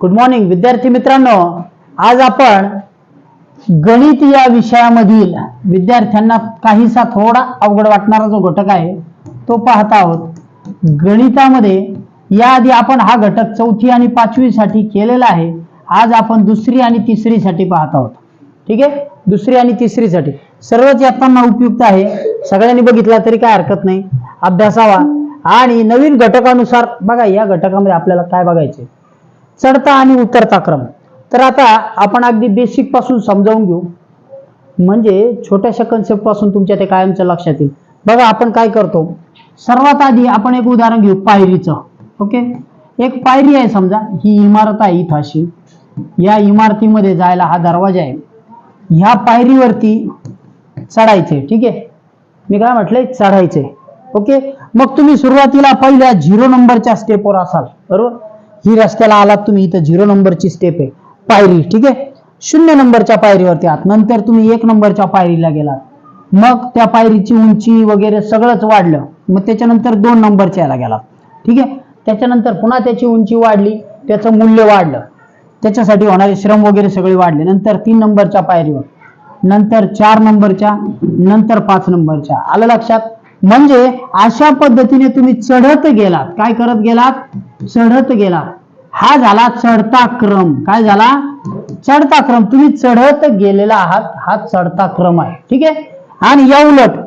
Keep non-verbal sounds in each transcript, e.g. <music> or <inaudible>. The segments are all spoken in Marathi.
गुड मॉर्निंग विद्यार्थी मित्रांनो. आज आपण गणित या विषयामधील विद्यार्थ्यांना काहीसा थोडा अवघड वाटणारा जो घटक आहे तो पाहत आहोत. गणितामध्ये याआधी आपण हा घटक चौथी आणि पाचवी साठी केलेला आहे. आज आपण दुसरी आणि तिसरी साठी पाहत आहोत. ठीक आहे? दुसरी आणि तिसरीसाठी. सर्वच यातना उपयुक्त आहे. सगळ्यांनी बघितला तरी काय हरकत नाही. अभ्यासावा. आणि नवीन घटकानुसार बघा या घटकामध्ये आपल्याला काय बघायचे चढता आणि उतरता क्रम. तर आता आपण अगदी बेसिकपासून समजावून घेऊ. म्हणजे छोट्याशा कन्सेप्टपासून तुमच्या ते कायमचं लक्षात येईल. बघा आपण काय करतो? सर्वात आधी आपण एक उदाहरण घेऊ पायरीचं. ओके एक पायरी आहे समजा ही इमारत आहे इथं अशी. या इमारतीमध्ये जायला हा दरवाजा आहे. ह्या पायरीवरती चढायचंय ठीक आहे? मी काय म्हटलंय? चढायचंय ओके मग तुम्ही सुरुवातीला पहिल्या झिरो नंबरच्या स्टेपवर असाल बरोबर? ही रस्त्याला आलात तुम्ही इथं झिरो नंबरची स्टेप आहे. पायरी ठीक आहे? शून्य नंबरच्या पायरीवरती आहात. नंतर तुम्ही एक नंबरच्या पायरीला गेलात. मग त्या पायरीची उंची वगैरे सगळंच वाढलं. मग त्याच्यानंतर दोन नंबरच्या याला गेलात. ठीक आहे? त्याच्यानंतर पुन्हा त्याची उंची वाढली. त्याचं मूल्य वाढलं. त्याच्यासाठी होणारे श्रम वगैरे सगळे वाढले. नंतर तीन नंबरच्या पायरीवर. नंतर चार नंबरच्या नंतर पाच नंबरच्या. आलं लक्षात? म्हणजे अशा पद्धतीने तुम्ही चढत गेलात. काय करत गेलात? चढत गेलात. हा झाला चढता क्रम काय झाला? चढता क्रम तुम्ही चढत गेलेला आहात. हा चढता क्रम आहे. ठीक आहे? आणि या उलट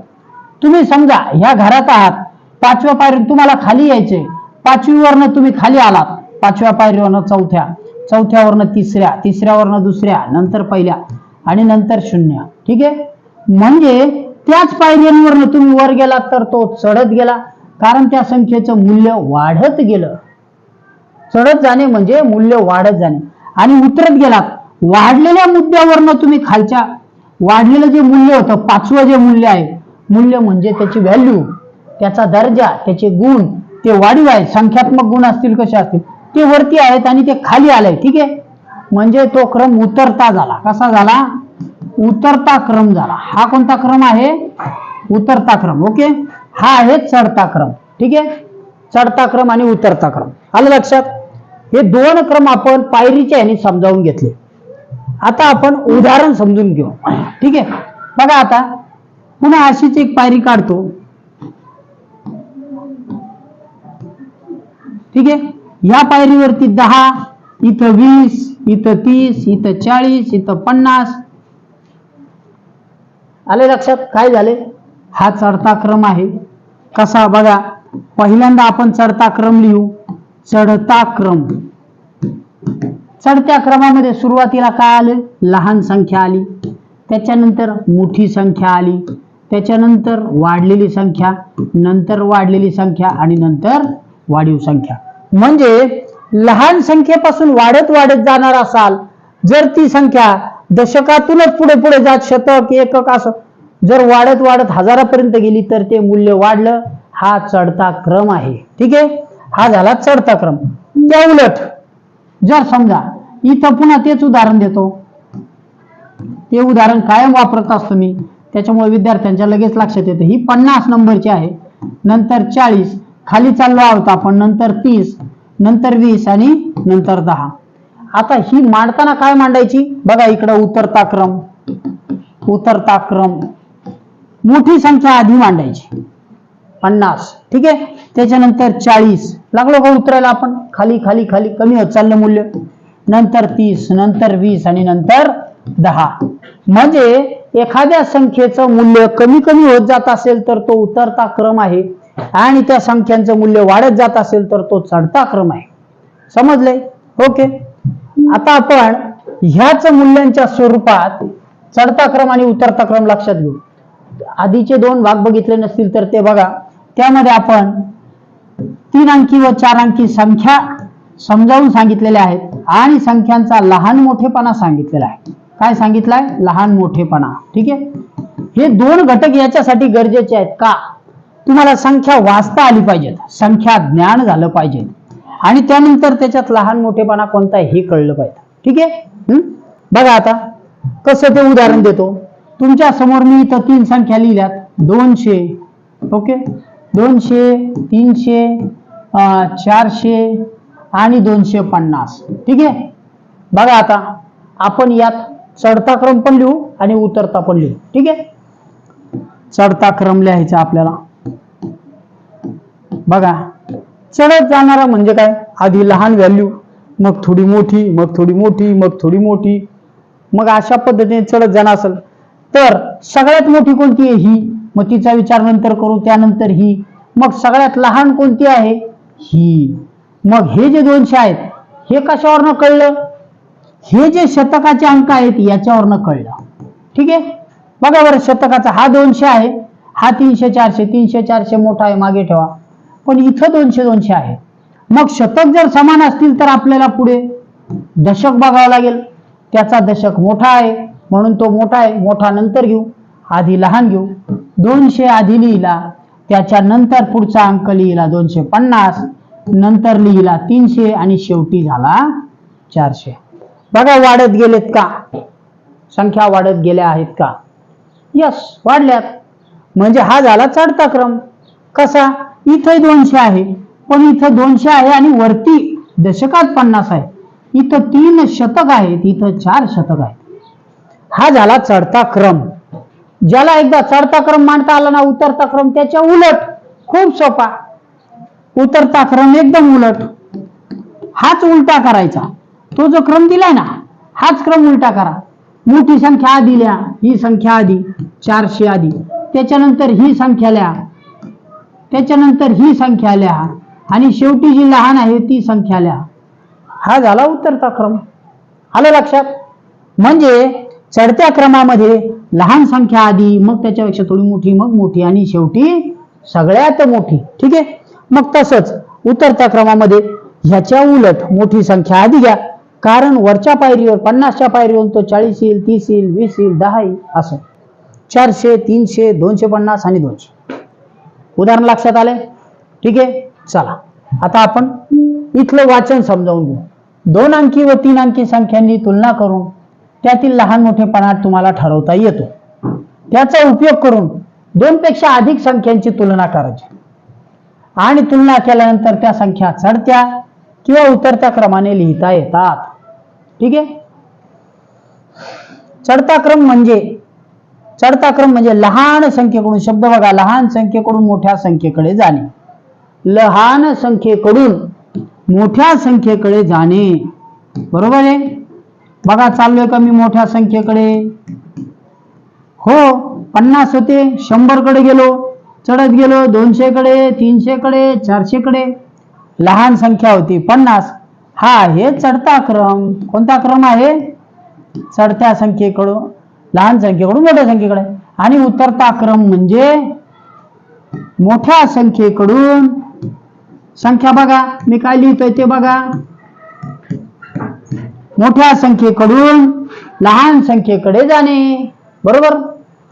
तुम्ही समजा ह्या घरात आहात. पाचव्या पायरी तुम्हाला खाली यायचे पाचवीवरनं तुम्ही खाली आलात. पाचव्या पायरीवरनं चौथ्या. चौथ्यावरनं तिसऱ्या. तिसऱ्यावरनं दुसऱ्या. नंतर पहिल्या. आणि नंतर शून्य. ठीक आहे? म्हणजे त्याच पायऱ्यांवरनं तुम्ही वर गेला तर तो चढत गेला. कारण त्या संख्येचं मूल्य वाढत गेलं. चढत जाणे म्हणजे मूल्य वाढत जाणे. आणि उतरत गेलात वाढलेल्या मुद्द्यावरनं तुम्ही खालच्या. वाढलेलं जे मूल्य होतं पाचवं जे मूल्य आहे मूल्य म्हणजे त्याची व्हॅल्यू त्याचा दर्जा त्याचे गुण ते वाढीव आहे. संख्यात्मक गुण असतील कसे असतील? ते वरती आहेत आणि ते खाली आलंय. ठीक आहे? म्हणजे तो क्रम उतरता झाला. कसा झाला? उतरता क्रम झाला. हा कोणता क्रम आहे? उतरता क्रम. ओके? हा आहे चढता क्रम. ठीक आहे? चढता क्रम आणि उतरता क्रम. आलं लक्षात? हे दोन क्रम आपण पायरीच्या ह्याने समजावून घेतले. आता आपण उदाहरण समजून घेऊ. ठीक आहे? बघा आता. पुन्हा अशीच एक पायरी काढतो. ठीक आहे? या पायरीवरती दहा इथं वीस इथं तीस इथं चाळीस इथं पन्नास आले लक्षात? काय झाले? हा चढता क्रम आहे. कसा? बघा पहिल्यांदा आपण चढता क्रम लिहू. चढता क्रम चढत्या क्रमामध्ये सुरुवातीला काय आले? लहान संख्या आली. त्याच्यानंतर मोठी संख्या आली. त्याच्यानंतर वाढलेली संख्या नंतर वाढलेली संख्या आणि नंतर वाढीव संख्या. म्हणजे लहान संख्येपासून वाढत वाढत जाणार असाल जर ती संख्या दशकातूनच पुढे पुढे जात शतक एकक असं. जर वाढत वाढत हजारापर्यंत गेली तर ते मूल्य वाढलं हा चढता क्रम आहे. ठीक आहे? हा झाला चढता क्रम. त्या उलट जर समजा इथं पुन्हा तेच उदाहरण देतो. ते उदाहरण कायम वापरत असतो मी. त्याच्यामुळे विद्यार्थ्यांच्या लगेच लक्षात येतं. ही पन्नास नंबरची आहे. नंतर चाळीस. खाली चाललो आहोत आपण. नंतर तीस. नंतर वीस आणि नंतर दहा. आता ही मांडताना काय मांडायची? बघा इकडं उतरता क्रम उतरता क्रम मोठी संख्या आधी मांडायची. पन्नास. ठीक आहे? त्याच्यानंतर चाळीस. लागलो का उतरायला आपण? खाली खाली खाली. कमी होत चाललं मूल्य. नंतर तीस नंतर वीस आणि नंतर दहा. म्हणजे एखाद्या संख्येचं मूल्य कमी कमी होत जात असेल तर तो उतरता क्रम आहे. आणि त्या संख्यांचं मूल्य वाढत जात असेल तर तो चढता क्रम आहे. समजलंय? ओके. आता आपण ह्याच मूल्यांच्या स्वरूपात चढता क्रम आणि उतरता क्रम लक्षात घेऊ. आधीचे दोन भाग बघितले नसतील तर ते बघा. त्यामध्ये आपण तीन अंकी व चार अंकी संख्या समजावून सांगितलेल्या आहेत आणि संख्यांचा लहान मोठेपणा सांगितलेला आहे. काय सांगितलाय? लहान मोठेपणा. ठीक आहे? हे दोन घटक याच्यासाठी गरजेचे आहेत का? तुम्हाला संख्या वाचता आली पाहिजेत. संख्या ज्ञान झालं पाहिजे आणि त्यानंतर त्याच्यात लहान मोठेपणा कोणता आहे हे कळलं पाहिजे. ठीक आहे? बघा आता कसं ते उदाहरण देतो. तुमच्यासमोर मी इथं तीन संख्या लिहिल्यात. दोनशे ओके? दोनशे तीनशे चारशे आणि दोनशे पन्नास. ठीक आहे? बघा आता आपण यात चढता क्रम पण लिहू आणि उतरता पण लिहू. ठीक आहे? चढता क्रम लिहायचा आपल्याला. बघा. चढत जाणारा म्हणजे काय? आधी लहान व्हॅल्यू मग थोडी मोठी मग थोडी मोठी मग थोडी मोठी. मग अशा पद्धतीने चढत जाणार असेल. तर सगळ्यात मोठी कोणती आहे ही? मग तिचा विचार नंतर करू त्यानंतर ही. मग सगळ्यात लहान कोणती आहे? ही. मग हे जे दोनशे आहेत हे कशावरनं कळलं? हे जे शतकाचे अंक आहेत याच्यावरनं कळलं. ठीक आहे? बघा बरं शतकाचा हा दोनशे आहे हा तीनशे चारशे तीनशे चारशे मोठा आहे मागे ठेवा. पण इथं दोनशे दोनशे आहे. मग शतक जर समान असतील तर आपल्याला पुढे दशक बघावं लागेल. त्याचा दशक मोठा आहे. म्हणून तो मोठा आहे. मोठा नंतर घेऊ. आधी लहान घेऊ. दोनशे आधी लिहिला. त्याच्या नंतर पुढचा अंक लिहिला दोनशे पन्नास. नंतर लिहिला तीनशे आणि शेवटी झाला चारशे. बघा वाढत गेलेत का? संख्या वाढत गेल्या आहेत का? यस वाढल्यात. म्हणजे हा झाला चढता क्रम. कसा? इथे दोनशे आहे. पण इथं दोनशे आहे आणि वरती दशकात पन्नास आहे. इथं तीन शतक आहेत इथं चार शतक आहेत. हा झाला चढता क्रम. ज्याला एकदा चढता क्रम मांडता आला ना उतरता क्रम त्याच्या उलट खूप सोपा. उतरता क्रम एकदम उलट. हाच उलटा करायचा. तो जो क्रम दिलाय ना हाच क्रम उलटा करा. मोठी संख्या आधी लिहा ही संख्या आधी चारशे आधी. त्याच्यानंतर ही संख्या लिहा त्याच्यानंतर ही संख्या लिहा. आणि शेवटी जी लहान आहे ती संख्या लिहा. हा झाला उत्तरचा क्रम. आलं लक्षात? म्हणजे चढत्या क्रमामध्ये लहान संख्या आधी मग त्याच्यापेक्षा थोडी मोठी मग मोठी आणि शेवटी सगळ्यात मोठी. ठीक आहे? मग तसंच उतरत्या क्रमामध्ये ह्याच्या उलट मोठी संख्या आधी घ्या. कारण वरच्या पायरीवर पन्नासच्या पायरीवर तो चाळीस येईल तीस येईल वीस येईल दहा येईल असं. चारशे तीनशे दोनशे पन्नास आणि दोनशे. उदाहरण लक्षात आले? ठीक आहे? चला. आता आपण इथलं वाचन समजावून घेऊ. दोन अंकी व तीन अंकी संख्यांनी तुलना करून त्यातील लहान मोठेपणा तुम्हाला ठरवता येतो. त्याचा उपयोग करून दोनपेक्षा अधिक संख्यांची तुलना करायची. आणि तुलना केल्यानंतर त्या संख्या चढत्या किंवा उतरत्या क्रमाने लिहिता येतात. ठीक आहे? चढता क्रम म्हणजे चढता क्रम म्हणजे लहान संख्येकडून शब्द बघा लहान संख्येकडून मोठ्या संख्येकडे जाणे. लहान संख्येकडून मोठ्या संख्येकडे जाणे. बरोबर आहे? बघा चाललोय का मी मोठ्या संख्येकडे? हो पन्नास होते शंभरकडे गेलो चढत गेलो दोनशे कडे तीनशे कडे चारशे कडे लहान संख्या होती पन्नास. हा आहे चढता क्रम कोणता क्रम आहे? चढत्या संख्येकडून. लहान संख्येकडून मोठ्या संख्येकडे. आणि उतरता क्रम म्हणजे मोठ्या संख्येकडून संख्या बघा. मी काय लिहितोय ते बघा. मोठ्या संख्येकडून लहान संख्येकडे जाणे. बरोबर?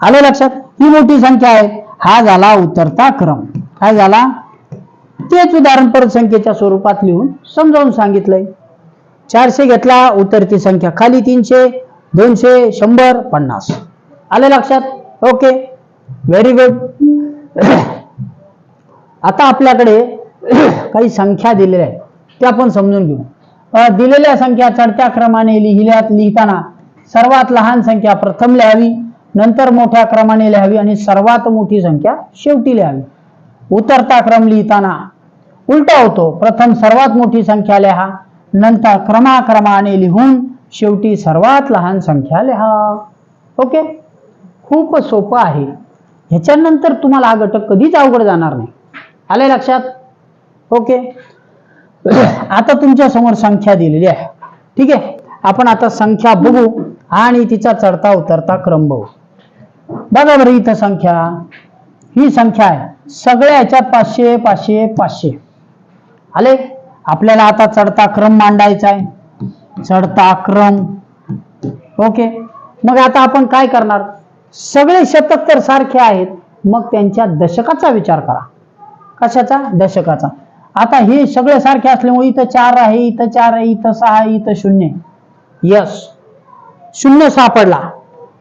आलं लक्षात? ही मोठी संख्या आहे. हा झाला उतरता क्रम. काय झाला? तेच उदाहरण परत संख्येच्या स्वरूपात लिहून समजावून सांगितलंय. चारशे घेतला उतरती संख्या खाली तीनशे. दोनशे शंभर पन्नास. आलं लक्षात? ओके. व्हेरी गुड <coughs> आता आपल्याकडे <coughs> काही संख्या दिलेल्या आहेत. त्या आपण समजून घेऊ. दिलेल्या संख्या चढत्या क्रमाने लिहिल्यात लिहिताना सर्वात लहान संख्या प्रथम लिहावी नंतर मोठ्या क्रमाने लिहावी आणि सर्वात मोठी संख्या शेवटी लिहावी. उतरता क्रम लिहिताना उलटा होतो. प्रथम सर्वात मोठी संख्या लिहा नंतर क्रमाक्रमाने लिहून शेवटी सर्वात लहान संख्या लिहा. ओके? खूप सोपं आहे. ह्याच्यानंतर तुम्हाला हा घटक कधीच अवघड जाणार नाही. आले लक्षात? ओके? <coughs> आता तुमच्यासमोर संख्या दिलेली आहे. ठीक आहे? आपण आता संख्या बघू आणि तिचा चढता उतरता क्रम बघू. बघा बरं इथं संख्या. ही संख्या आहे. सगळ्या ह्याच्यात पाचशे पाचशे पाचशे. आले? आपल्याला आता चढता क्रम मांडायचा आहे. चढता क्रम ओके मग आता आपण काय करणार? सगळे शतक तर सारखे आहेत. मग त्यांच्या दशकाचा विचार करा. कशाचा? दशकाचा. आता हे सगळे सारखे असल्यामुळे इथं चार आहे इथं चार आहे इथं सहा आहे इथं शून्य यस शून्य सापडला.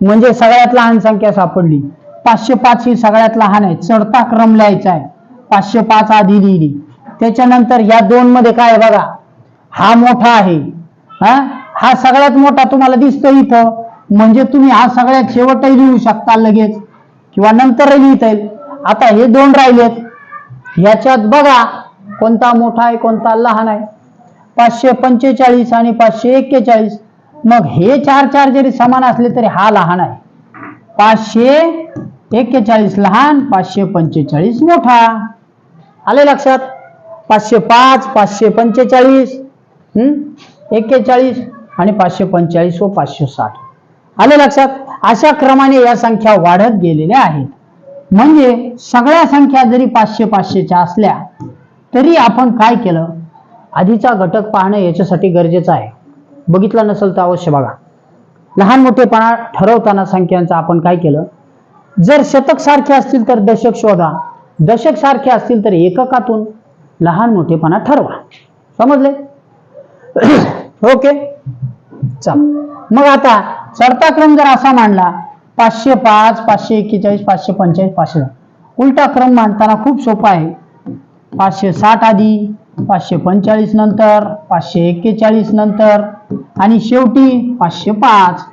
म्हणजे सगळ्यात लहान संख्या सापडली. पाचशे पाच ही सगळ्यात लहान आहे. चढता क्रम लिहायचा आहे. पाचशे पाच आधी लिहिली. त्याच्यानंतर या दोन मध्ये काय बघा. हा मोठा आहे. हा? हा सगळ्यात मोठा तुम्हाला दिसतो इथं. म्हणजे तुम्ही हा सगळ्यात शेवटही लिहू शकता लगेच. किंवा नंतरही लिहिता येईल. आता हे दोन राहिलेत. याच्यात बघा कोणता मोठा आहे कोणता लहान आहे. पाचशे पंचेचाळीस आणि पाचशे एक्केचाळीस. मग हे चार चार जरी समान असले तरी हा लहान आहे. पाचशे एक्केचाळीस लहान पाचशे पंचेचाळीस मोठा. आले लक्षात? पाचशे पाच पाचशे पंचेचाळीस. हम्म एक्केचाळीस आणि पाचशे पंचेचाळीस व पाचशे साठ. आले लक्षात? अशा क्रमाने या संख्या वाढत गेलेल्या आहेत. म्हणजे सगळ्या संख्या जरी पाचशे पाचशेच्या असल्या तरी आपण काय केलं? आधीचा घटक पाहणं याच्यासाठी गरजेचं आहे. बघितलं नसेल तर अवश्य बघा. लहान मोठेपणा ठरवताना संख्यांचं आपण काय केलं? जर शतक सारखे असतील तर दशक शोधा. दशक सारखे असतील तर एककातून लहान मोठेपणा ठरवा. समजले? ओके? चल. मग आता चढता क्रम जर असा मांडला पाचशे पाच पाचशे एक्केचाळीस पाचशे पंचेचाळीस पाचशे उलटा क्रम मांडताना खूप सोपा आहे. पाचशे साठ आधी पाचशे पंचेचाळीस नंतर पाचशे एक्केचाळीस नंतर आणि शेवटी पाचशे पाच.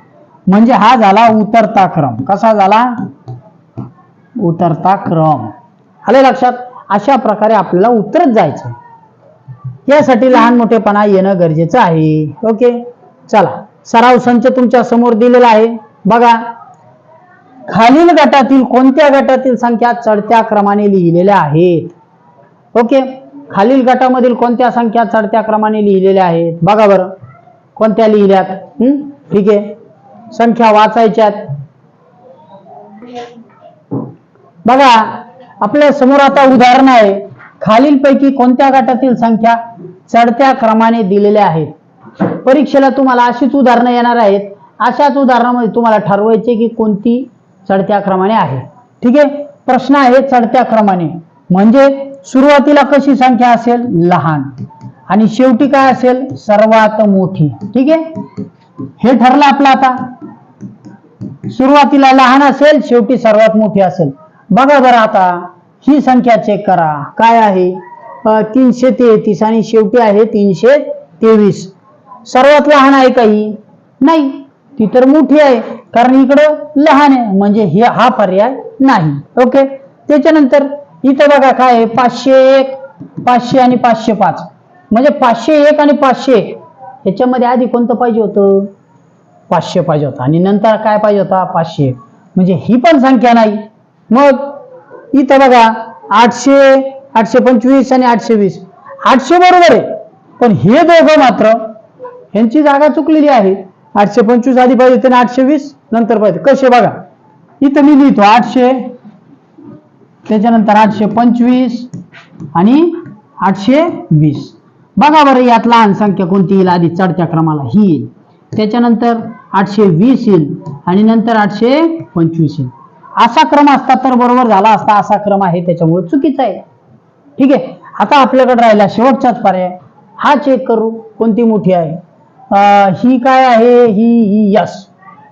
म्हणजे हा झाला उतरता क्रम. कसा झाला? उतरता क्रम. आले लक्षात? अशा प्रकारे आपल्याला उतरत जायचं यासाठी लहान मोठेपणा येणं गरजेचं आहे. ओके? चला. सराव संच तुमच्यासमोर दिलेला आहे. बघा. खालील गटातील कोणत्या गटातील संख्या चढत्या क्रमाने लिहिलेल्या आहेत? ओके? खालील गटामधील कोणत्या संख्या चढत्या क्रमाने लिहिलेल्या आहेत? बघा बरं. कोणत्या लिहिल्यात? ठीक आहे. संख्या वाचायच्यात बघा. आपल्यासमोर आता उदाहरण आहे. खालीलपैकी कोणत्या गटातील संख्या चढत्या क्रमाने दिलेल्या आहेत. परीक्षेला तुम्हाला अशीच उदाहरणं येणार आहेत. अशाच उदाहरणामध्ये तुम्हाला ठरवायचे की कोणती चढत्या क्रमाने आहे. ठीक आहे? प्रश्न आहे चढत्या क्रमाने. म्हणजे सुरुवातीला कशी संख्या असेल? लहान. आणि शेवटी काय असेल? सर्वात मोठी. ठीक आहे? हे ठरलं आपलं आता. सुरुवातीला लहान असेल शेवटी सर्वात मोठी असेल. बघा बरं आता. ही संख्या चेक करा. काय आहे? तीनशे तेहतीस आणि शेवटी आहे तीनशे तेवीस. सर्वात लहान आहे काही नाही. ती तर मोठी आहे. कारण इकडं लहान आहे. म्हणजे हे हा पर्याय नाही. ओके? त्याच्यानंतर इथं बघा काय आहे? पाचशे एक पाचशे आणि पाचशे पाच. म्हणजे पाचशे एक आणि पाचशे ह्याच्यामध्ये आधी कोणतं पाहिजे होतं? पाचशे पाहिजे होता. आणि नंतर काय पाहिजे होता? पाचशे म्हणजे ही पण संख्या नाही. मग इथं बघा आठशे आठशे पंचवीस आणि आठशे वीस. आठशे बरोबर आहे. पण हे दोघं मात्र यांची जागा चुकलेली आहे. आठशे पंचवीस आधी पाहिजे होते आणि आठशे वीस नंतर पाहिजे. कसे बघा. इथं मी लिहितो आठशे त्याच्यानंतर आठशे पंचवीस आणि आठशे वीस. बघा बरं यात लहान संख्या कोणती येईल? आधी चढत्या क्रमाला ही येईल. त्याच्यानंतर आठशे वीस येईल आणि नंतर आठशे पंचवीस येईल. असा क्रम असता तर बरोबर झाला असता असा क्रम आहे. त्याच्यामुळे चुकीचा आहे. ठीक आहे? आता आपल्याकडे राहिला शेवटचाच पर्याय. हा चेक करू कोणती मोठी आहे. ही काय आहे? ही ही यस.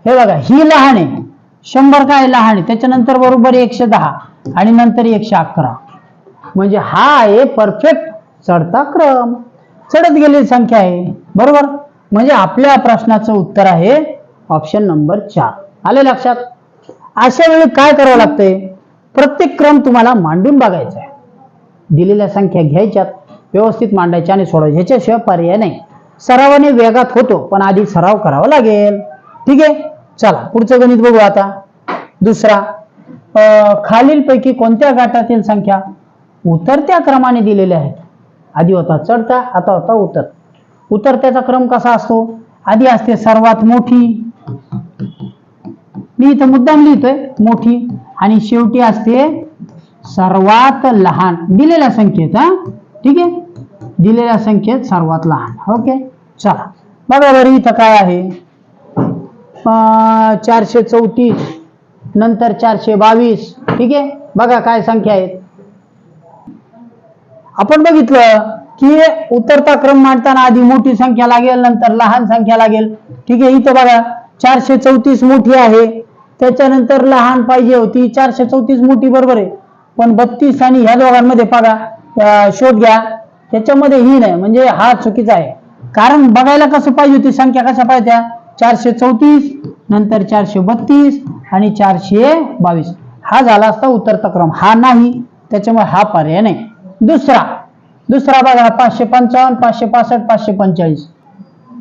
हे बघा ही लहान आहे. शंभर काय लहान आहे? त्याच्यानंतर बरोबर एकशे दहा आणि नंतर एकशे अकरा. म्हणजे हा आहे परफेक्ट चढता क्रम. चढत गेलेली संख्या आहे. बरोबर? म्हणजे आपल्या प्रश्नाचं उत्तर आहे ऑप्शन नंबर चार. आले लक्षात? अशा वेळी काय करावं लागतंय? प्रत्येक क्रम तुम्हाला मांडून बघायचा आहे. दिलेल्या संख्या घ्यायच्यात व्यवस्थित मांडायच्या आणि सोडवायच्या ह्याच्याशिवाय पर्याय नाही. सरावाने वेगात होतो पण आधी सराव करावा लागेल. ठीक आहे? चला पुढचं गणित बघू आता. दुसरा अं, खालीलपैकी कोणत्या गटातील संख्या उतरत्या क्रमाने दिलेल्या आहेत? आधी होता चढता आता होता उतर. उतरत्याचा क्रम कसा असतो? आधी असते सर्वात मोठी. मी इथं मुद्दाम लिहितोय मोठी. आणि शेवटी असते सर्वात लहान. दिलेल्या संख्येत हा? ठीक आहे? दिलेल्या संख्येत सर्वात लहान. ओके? चला. बघा बरं इथं काय आहे? अं, चारशे चौतीस नंतर चारशे बावीस. ठीक आहे? बघा काय संख्या आहेत. आपण बघितलं की उतरता क्रम मांडताना आधी मोठी संख्या लागेल नंतर लहान संख्या लागेल. ठीक आहे? इथं बघा चारशे चौतीस मोठी आहे. त्याच्यानंतर लहान पाहिजे होती. चारशे चौतीस मोठी बरोबर आहे. पण बत्तीस आणि ह्या दोघांमध्ये बघा शोध घ्या. त्याच्यामध्ये ही नाही म्हणजे हा चुकीचा आहे. कारण बघायला कसं पाहिजे होती संख्या कशा पाहिजे चारशे चौतीस नंतर चारशे बत्तीस आणि चारशे बावीस. हा झाला असता उत्तरचा क्रम. हा नाही त्याच्यामुळे हा पर्याय नाही. दुसरा दुसरा बघा पाचशे पंचावन्न पाचशे पासष्ट पाचशे पंचेचाळीस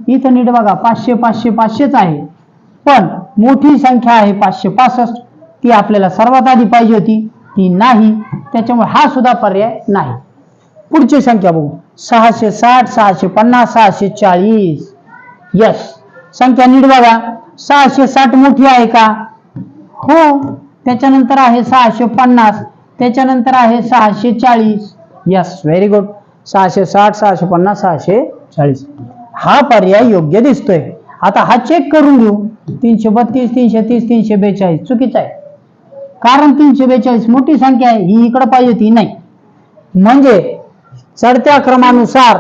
इथं नीट बघा पाचशे पाचशे पाचशेच आहे. पण मोठी संख्या आहे पाचशे पासष्ट. ती आपल्याला सर्वात आधी पाहिजे होती. ती नाही त्याच्यामुळे हा सुद्धा पर्याय नाही. पुढची संख्या बघू. सहाशे साठ सहाशे पन्नास सहाशे चाळीस. यस. संख्या नीट बघा. सहाशे साठ मोठी आहे का? हो. त्याच्यानंतर आहे सहाशे पन्नास. त्याच्यानंतर आहे सहाशे चाळीस. यस. व्हेरी गुड सहाशे साठ सहाशे पन्नास सहाशे चाळीस. हा पर्याय योग्य दिसतोय. आता हा चेक करून घेऊ. तीनशे बत्तीस तीनशे तीस तीनशे बेचाळीस. चुकीचा आहे. कारण तीनशे बेचाळीस मोठी संख्या आहे ही इकडं पाहिजे ती नाही. म्हणजे चढत्या क्रमानुसार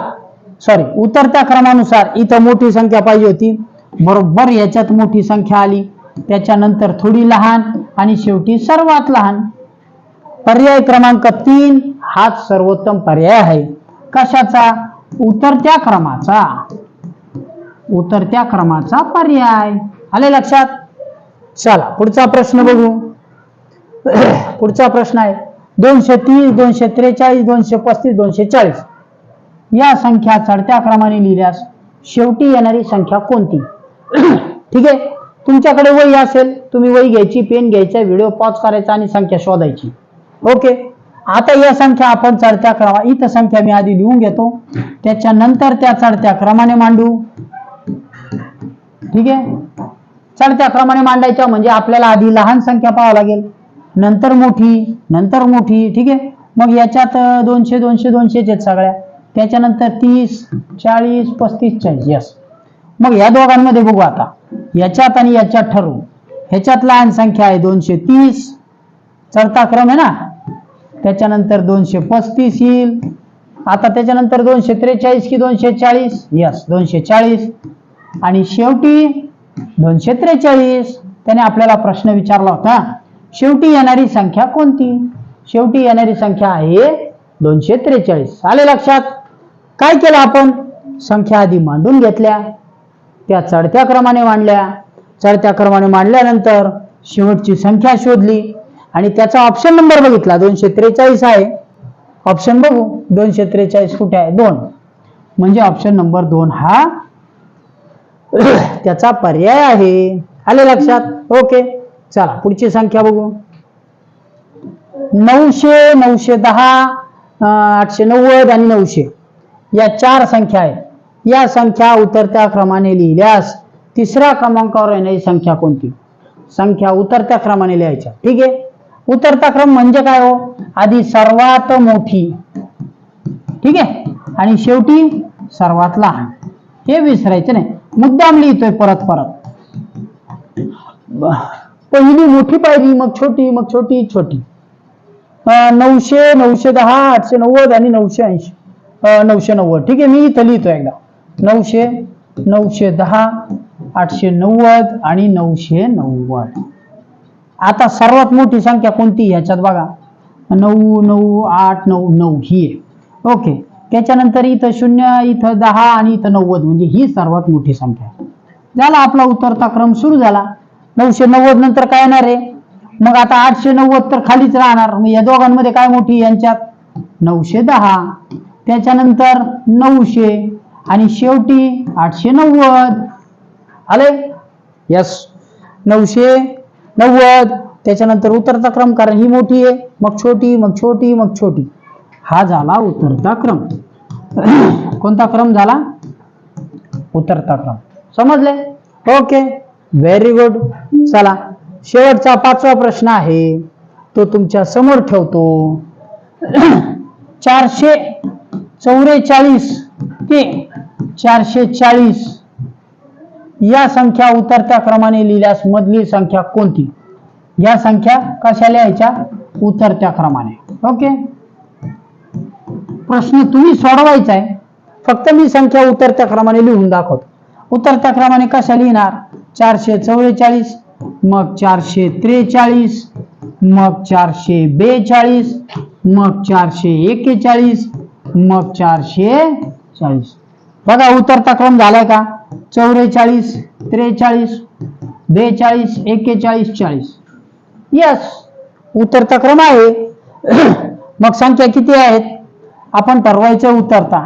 सॉरी उतरत्या क्रमानुसार इथं मोठी संख्या पाहिजे होती. बरोबर याच्यात मोठी संख्या आली. त्याच्यानंतर थोडी लहान आणि शेवटी सर्वात लहान. पर्याय क्रमांक तीन हाच सर्वोत्तम पर्याय आहे. कशाचा? उतरत्या क्रमाचा. उतरत्या क्रमाचा पर्याय. आले लक्षात? चला पुढचा प्रश्न बघू. <coughs> पुढचा प्रश्न आहे. दोनशे तीस दोनशे त्रेचाळीस दोनशे पस्तीस दोनशे चाळीस. या संख्या चढत्या क्रमाने लिहिल्यास शेवटी येणारी संख्या कोणती? <coughs> ठीक आहे? तुमच्याकडे वही असेल तुम्ही वही घ्यायची पेन घ्यायचा व्हिडिओ पॉज करायचा आणि संख्या शोधायची. ओके? आता या संख्या आपण चढत्या क्रमा इथं संख्या मी आधी लिहून घेतो. त्याच्यानंतर त्या चढत्या क्रमाने मांडू. ठीक आहे? चढत्या क्रमाने मांडायच्या म्हणजे आपल्याला आधी लहान संख्या पाहावं लागेल. नंतर मोठी नंतर मोठी ठीक आहे? मग याच्यात दोनशे दोनशे दोनशेच आहेत सगळ्या. त्याच्यानंतर तीस चाळीस पस्तीस चाळीस यस. मग या दोघांमध्ये बघू आता. याच्यात आणि याच्यात ठरवू. ह्याच्यात लहान संख्या आहे दोनशे तीस. चढता क्रम आहे ना? त्याच्यानंतर दोनशे पस्तीस येईल. आता त्याच्यानंतर दोनशे त्रेचाळीस की दोनशे चाळीस? यस दोनशे चाळीस. आणि शेवटी दोनशे त्रेचाळीस. त्याने आपल्याला प्रश्न विचारला होता. शेवटी येणारी संख्या कोणती? शेवटी येणारी संख्या आहे दोनशे त्रेचाळीस. आले लक्षात? काय केलं आपण? संख्या आधी मांडून घेतल्या. त्या चढत्या क्रमाने मांडल्या. चढत्या क्रमाने मांडल्यानंतर शेवटची संख्या शोधली आणि त्याचा ऑप्शन नंबर बघितला. दोनशे त्रेचाळीस आहे. ऑप्शन बघू. दोनशे त्रेचाळीस कुठे आहे? दोन. म्हणजे ऑप्शन नंबर दोन हा <clears throat> त्याचा पर्याय आहे. आले लक्षात? ओके चला पुढची संख्या बघू. नऊशे नऊशे दहा आठशे नव्वद आणि नऊशे. या चार संख्या आहेत. या संख्या उतरत्या क्रमाने लिहिल्यास तिसऱ्या क्रमांकावर येणारी संख्या कोणती? संख्या उतरत्या क्रमाने लिहायच्या. ठीक आहे? उतरता क्रम म्हणजे काय हो? आधी सर्वात मोठी. ठीक आहे? आणि शेवटी सर्वात लहान. हे विसरायचं नाही. मुद्दाम लिहितोय परत परत. पहिली मोठी पायरी मग छोटी मग छोटी छोटी. नऊशे नऊशे दहा आठशे नव्वद आणि नऊशे ऐंशी. नऊशे नव्वद. ठीक आहे मी इथं लिहितो एकदा. नऊशे नऊशे दहा आठशे नव्वद आणि नऊशे नव्वद. आता सर्वात मोठी संख्या कोणती ह्याच्यात बघा. नऊ नऊ आठ नऊ नऊ ही आहे. ओके. त्याच्यानंतर इथं शून्य इथं दहा आणि इथं नव्वद. म्हणजे ही सर्वात मोठी संख्या झाला आपला उतरता क्रम सुरू झाला. नऊशे नव्वद नंतर काय येणार आहे? मग आता आठशे नव्वद तर खालीच राहणार. मग या दोघांमध्ये काय मोठी यांच्यात? नऊशे दहा. त्याच्यानंतर नऊशे आणि शेवटी आठशे नव्वद. आले? यस नऊशे नव्वद. त्याच्यानंतर उतरता क्रम कारण ही मोठी आहे. मग छोटी मग छोटी मग छोटी. हा झाला उतरता क्रम. <clears throat> कोणता क्रम झाला? उतरता क्रम. समजले? ओके व्हेरी गुड चला शेवटचा पाचवा प्रश्न आहे. तो तुमच्यासमोर ठेवतो. <clears throat> चारशे चौवेचाळीस ते चारशे चाळीस या संख्या उतरत्या क्रमाने लिहिल्यास मधली संख्या कोणती? या संख्या कशा लिहायच्या? उतरत्या क्रमाने. ओके प्रश्न तुम्ही सोडवायचा आहे. फक्त मी संख्या उतरत्या क्रमाने लिहून दाखवतो. उतरत्या क्रमाने कशा लिहिणार? चारशे चव्वेचाळीस मग चारशे त्रेचाळीस मग चारशे बेचाळीस मग चारशे एक्केचाळीस मग चारशे चाळीस. बघा उतरता क्रम झालाय का? चौवेचाळीस त्रेचाळीस बेचाळीस एक्केचाळीस चाळीस. यस उतरता क्रम आहे. <clears throat> मग संख्या किती आहेत? आपण ठरवायचं उतरता.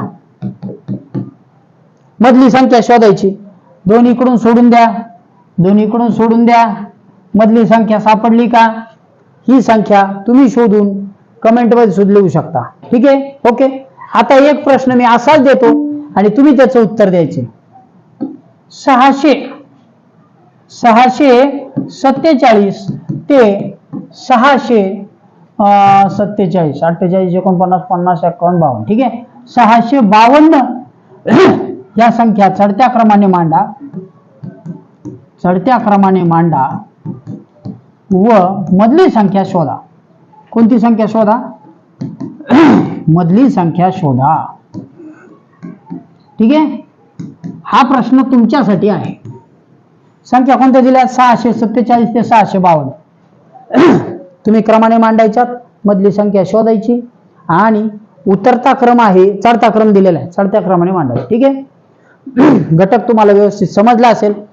मधली संख्या शोधायची. दोन इकडून सोडून द्या. दोन्हीकडून सोडून द्या. मधली संख्या सापडली का? ही संख्या तुम्ही शोधून कमेंटमध्ये सुद्धा लिहू शकता. ठीक आहे? ओके आता एक प्रश्न मी असाच देतो आणि तुम्ही त्याचं उत्तर द्यायचे. सहाशे सहाशे सत्तेचाळीस ते सहाशे अं, सत्तेचाळीस अठ्ठेचाळीस एकोणपन्नास पन्नास एकावन्न बावन्न. ठीक आहे? सहाशे बावन्न. <clears throat> या संख्या चढत्या क्रमाने मांडा. चढत्या क्रमाने मांडा व मधली संख्या शोधा. कोणती संख्या शोधा? <clears throat> मधली संख्या शोधा. ठीक आहे? हा प्रश्न तुमच्यासाठी आहे. संख्या कोणत्या दिल्या? सहाशे सत्तेचाळीस ते सहाशे बावन्न. <clears throat> तुम्ही क्रमाने मांडायच्यात मधली संख्या शोधायची आणि उतरता क्रम आहे चढता क्रम दिलेला आहे. चढत्या क्रमाने मांडायचा. ठीक आहे? <clears throat> घटक तुम्हाला व्यवस्थित समजला असेल.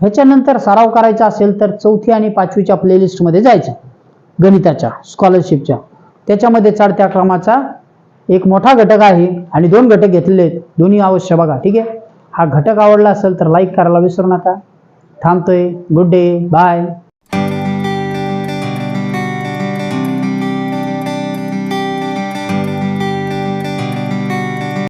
ह्याच्यानंतर सराव करायचा असेल तर चौथी आणि पाचवीच्या प्लेलिस्टमध्ये जायचं. गणिताच्या स्कॉलरशिपच्या त्याच्यामध्ये चढत्या क्रमाचा एक मोठा घटक आहे आणि दोन घटक घेतलेले आहेत. दोन्ही अवश्य बघा ठीक आहे? हा घटक आवडला असेल तर लाईक करायला विसरू नका. थांबतोय. Good day bye